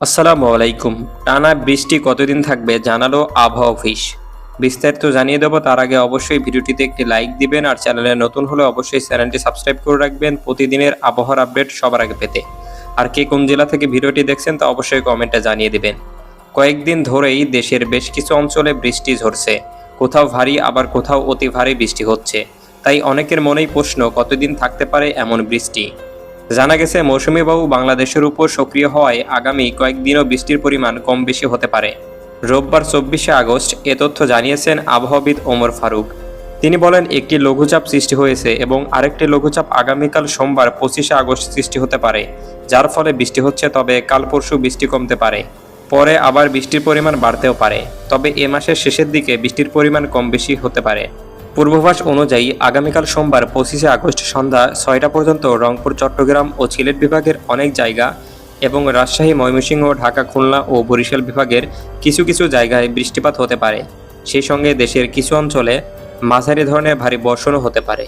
আসসালামু আলাইকুম। টানা বৃষ্টি কতদিন থাকবে জানালো আবহাওয়া অফিস। বিস্তারিত জানিয়ে দেবো, তার আগে অবশ্যই ভিডিওটিতে একটি লাইক দিবেন আর চ্যানেলে নতুন হলে অবশ্যই চ্যানেলটি সাবস্ক্রাইব করে রাখবেন প্রতিদিনের আবহাওয়ার আপডেট সবার আগে পেতে। আর কে কোন জেলা থেকে ভিডিওটি দেখছেন তা অবশ্যই কমেন্টে জানিয়ে দিবেন। কয়েকদিন ধরেই দেশের বেশ কিছু অঞ্চলে বৃষ্টি ঝরছে। কোথাও ভারী, আবার কোথাও অতি ভারী বৃষ্টি হচ্ছে। তাই অনেকের মনেই প্রশ্ন, কতদিন থাকতে পারে এমন বৃষ্টি? জানা গেছে মৌসুমী বায়ু বাংলাদেশের উপর সক্রিয় হওয়ায় আগামী কয়েকদিনও বৃষ্টির পরিমাণ কম বেশি হতে পারে। রোববার চব্বিশে আগস্ট এ তথ্য জানিয়েছেন আবহাওয়াবিদ ওমর ফারুক। তিনি বলেন, একটি লঘুচাপ সৃষ্টি হয়েছে এবং আরেকটি লঘুচাপ আগামীকাল সোমবার পঁচিশে আগস্ট সৃষ্টি হতে পারে, যার ফলে বৃষ্টি হচ্ছে, তবে কাল পরশু বৃষ্টি কমতে পারে। পরে আবার বৃষ্টির পরিমাণ বাড়তেও পারে, তবে এ মাসের শেষের দিকে বৃষ্টির পরিমাণ কম বেশি হতে পারে। পূর্বাভাস অনুযায়ী আগামীকাল সোমবার পঁচিশে আগস্ট সন্ধ্যা ছয়টা পর্যন্ত রংপুর, চট্টগ্রাম ও সিলেট বিভাগের অনেক জায়গা এবং রাজশাহী, ময়মনসিংহ, ঢাকা, খুলনা ও বরিশাল বিভাগের কিছু কিছু জায়গায় বৃষ্টিপাত হতে পারে। সেই সঙ্গে দেশের কিছু অঞ্চলে মাঝারি ধরনের ভারী বর্ষণও হতে পারে।